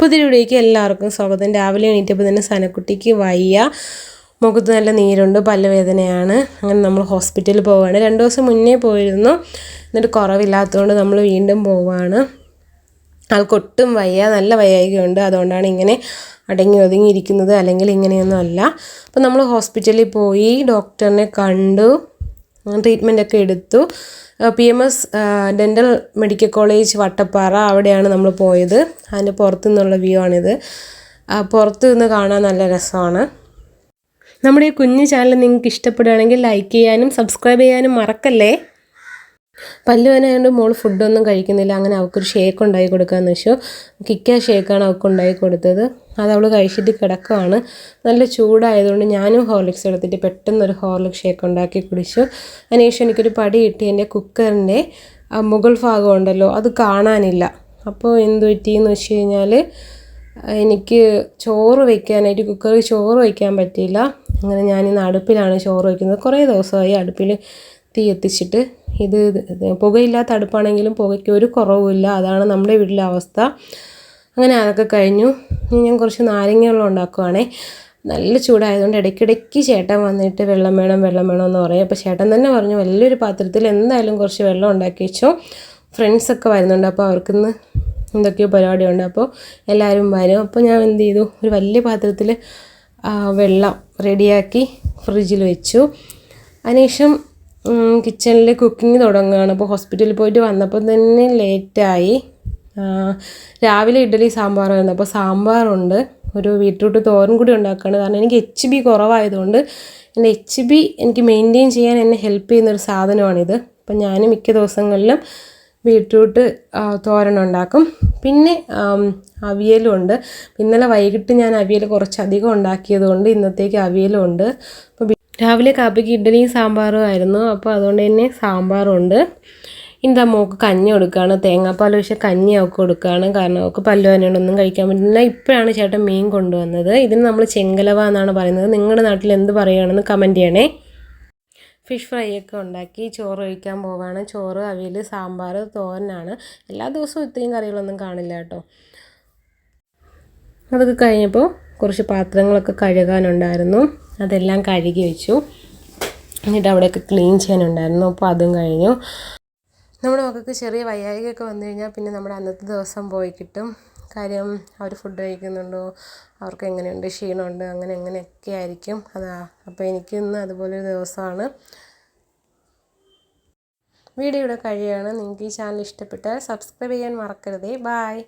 പുതിയ വീഡിയോയ്ക്ക് എല്ലാവർക്കും സ്വാഗതം. രാവിലെ എണീറ്റപ്പോൾ തന്നെ സനക്കുട്ടിക്ക് വയ്യ. മുഖത്ത് നല്ല നീരുണ്ട് പല്ലുവേദനയാണ്. അങ്ങനെ നമ്മൾ ഹോസ്പിറ്റലിൽ പോവുകയാണ് രണ്ട് ദിവസം മുന്നേ പോയിരുന്നു. എന്നിട്ട് കുറവില്ലാത്തതുകൊണ്ട് നമ്മൾ വീണ്ടും പോവുകയാണ് ആൾക്കൊട്ടും വയ്യ നല്ല വയ്യായികയുണ്ട്. അതുകൊണ്ടാണ് ഇങ്ങനെ അടങ്ങി ഒതുങ്ങിയിരിക്കുന്നത് അല്ലെങ്കിൽ ഇങ്ങനെയൊന്നും അല്ല അപ്പോൾ നമ്മൾ ഹോസ്പിറ്റലിൽ പോയി ഡോക്ടറിനെ കണ്ടു. ട്രീറ്റ്മെന്റ് ഒക്കെ എടുത്തു P M S dental medical college Vattappara അവിടെയാണ് നമ്മൾ പോയത്. അതിന്റെ പുറത്തു നിന്നുള്ള വ്യൂ ആണിത്. പുറത്തു നിന്ന് കാണാൻ നല്ല രസമാണ്. നമ്മുടെ ഈ കുഞ്ഞു ചാനൽ നിങ്ങൾക്ക് ഇഷ്ടപ്പെടുകയാണെങ്കിൽ ലൈക്ക് ചെയ്യാനും സബ്സ്ക്രൈബ് ചെയ്യാനും മറക്കല്ലേ? പല്ലുവേനായതുകൊണ്ട് മോൾ ഫുഡൊന്നും കഴിക്കുന്നില്ല. അങ്ങനെ അവൾക്കൊരു ഷേക്ക് ഉണ്ടാക്കി കൊടുക്കാന്ന് വെച്ചു. കിക്ക ഷേക്കാണ് അവൾക്ക് ഉണ്ടാക്കി കൊടുത്തത്. അത് അവൾ കഴിച്ചിട്ട് കിടക്കുവാണ്. നല്ല ചൂടായതുകൊണ്ട് ഞാനും ഹോർലിക്സ് എടുത്തിട്ട് പെട്ടെന്നൊരു ഹോർലിക്സ് ഷേക്ക് ഉണ്ടാക്കി കുടിച്ചു. അതിനുശേഷം എനിക്കൊരു പടി കിട്ടി. എന്റെ കുക്കറിന്റെ ആ മുകൾ ഭാഗം ഉണ്ടല്ലോ അത് കാണാനില്ല. അപ്പോൾ എന്ത് പറ്റിയെന്ന് വെച്ച് കഴിഞ്ഞാൽ എനിക്ക് ചോറ് വയ്ക്കാനായിട്ട് കുക്കറിൽ ചോറ് വയ്ക്കാൻ പറ്റിയില്ല. അങ്ങനെ ഞാനിന്ന് അടുപ്പിലാണ് ചോറ് വയ്ക്കുന്നത് കുറേ ദിവസമായി അടുപ്പിൽ തീ എത്തിച്ചിട്ട് ഇത് പുകയില്ലാത്ത അടുപ്പാണെങ്കിലും പുകയ്ക്ക് ഒരു കുറവുമില്ല. അതാണ് നമ്മുടെ വീട്ടിലെ അവസ്ഥ. അങ്ങനെ അതൊക്കെ കഴിഞ്ഞു. ഇനി ഞാൻ കുറച്ച് നാരങ്ങ വെള്ളം ഉണ്ടാക്കുവാണേ. നല്ല ചൂടായതുകൊണ്ട് ഇടയ്ക്കിടയ്ക്ക് ചേട്ടൻ വന്നിട്ട് വെള്ളം വേണം വെള്ളം വേണം എന്ന് പറയും. അപ്പോൾ ചേട്ടൻ തന്നെ പറഞ്ഞു വലിയൊരു പാത്രത്തിൽ എന്തായാലും കുറച്ച് വെള്ളം ഉണ്ടാക്കി വെച്ചോ. ഫ്രണ്ട്സൊക്കെ വരുന്നുണ്ട്. അപ്പോൾ അവർക്കിന്ന് എന്തൊക്കെയോ പരിപാടിയുണ്ട്. അപ്പോൾ എല്ലാവരും വരും. അപ്പോൾ ഞാൻ എന്ത് ചെയ്തു? ഒരു വലിയ പാത്രത്തിൽ വെള്ളം റെഡിയാക്കി ഫ്രിഡ്ജിൽ വെച്ചു. അതിനുശേഷം കിച്ചണിൽ കുക്കിംഗ് തുടങ്ങുകയാണ്. അപ്പോൾ ഹോസ്പിറ്റലിൽ പോയിട്ട് വന്നപ്പോൾ തന്നെ ലേറ്റായി രാവിലെ ഇഡ്ഡലി സാമ്പാറായിരുന്നു അപ്പോൾ സാമ്പാറുണ്ട്. ഒരു ബീട്രൂട്ട് തോരൻ കൂടി ഉണ്ടാക്കുകയാണ്. കാരണം എനിക്ക് എച്ച് ബി കുറവായതുകൊണ്ട് എന്റെ എച്ച് ബി എനിക്ക് മെയിന്റെയിൻ ചെയ്യാൻ എന്നെ ഹെൽപ്പ് ചെയ്യുന്നൊരു സാധനമാണിത്. അപ്പം ഞാൻ മിക്ക ദിവസങ്ങളിലും ബീട്രൂട്ട് തോരൻ ഉണ്ടാക്കും. പിന്നെ അവിയലും ഉണ്ട്. ഇന്നലെ വൈകിട്ട് ഞാൻ അവിയൽ കുറച്ചധികം ഉണ്ടാക്കിയതുകൊണ്ട് ഇന്നത്തേക്ക് അവിയലും ഉണ്ട്. അപ്പോൾ രാവിലെ കാപ്പിക്ക് ഇഡ്ഡലിയും സാമ്പാറും ആയിരുന്നു. അപ്പോൾ അതുകൊണ്ട് തന്നെ സാമ്പാറുണ്ട്. ഇന്താ മോക്ക് കഞ്ഞി കൊടുക്കുകയാണ് തേങ്ങാപ്പാൽ പക്ഷേ കഞ്ഞി അവൾക്ക് കൊടുക്കുകയാണ് കാരണം അവൾക്ക് പല്ലുവാനൊന്നും കഴിക്കാൻ പറ്റില്ല ഇപ്പോഴാണ് ചേട്ടൻ മീൻ കൊണ്ടുവന്നത്. ഇതിന് നമ്മൾ ചെങ്കലവ എന്നാണ് പറയുന്നത്. നിങ്ങളുടെ നാട്ടിൽ എന്ത് പറയുകയാണെന്ന് കമന്റ് ചെയ്യണേ. ഫിഷ് ഫ്രൈ ഒക്കെ ഉണ്ടാക്കി ചോറ് ഒഴിക്കാൻ പോവുകയാണ് ചോറ് അവിയൽ സാമ്പാർ തോരനാണ്. എല്ലാ ദിവസവും ഇത്രയും കറികളൊന്നും കാണില്ല കേട്ടോ. അതൊക്കെ കഴിഞ്ഞപ്പോൾ കുറച്ച് പാത്രങ്ങളൊക്കെ കഴുകാനുണ്ടായിരുന്നു. അതെല്ലാം കഴുകി വെച്ചു. എന്നിട്ട് അവിടെയൊക്കെ ക്ലീൻ ചെയ്യാനുണ്ടായിരുന്നു. അപ്പോൾ അതും കഴിഞ്ഞു. നമ്മുടെ മക്കൾക്ക് ചെറിയ വയ്യായികയൊക്കെ വന്നു കഴിഞ്ഞാൽ പിന്നെ നമ്മുടെ അന്നത്തെ ദിവസം പോയി കിട്ടും. കാര്യം അവർ ഫുഡ് കഴിക്കുന്നുണ്ടോ? അവർക്ക് എങ്ങനെയുണ്ട്? ക്ഷീണമുണ്ട്? അങ്ങനെ എങ്ങനെയൊക്കെ ആയിരിക്കും? അതാ. അപ്പോൾ എനിക്ക് ഇന്ന് അതുപോലെ ഒരു ദിവസമാണ്. വീഡിയോ ഇവിടെ കഴിയുകയാണ്. നിങ്ങൾക്ക് ഈ ചാനൽ ഇഷ്ടപ്പെട്ടാൽ സബ്സ്ക്രൈബ് ചെയ്യാൻ മറക്കരുതേ. ബായ്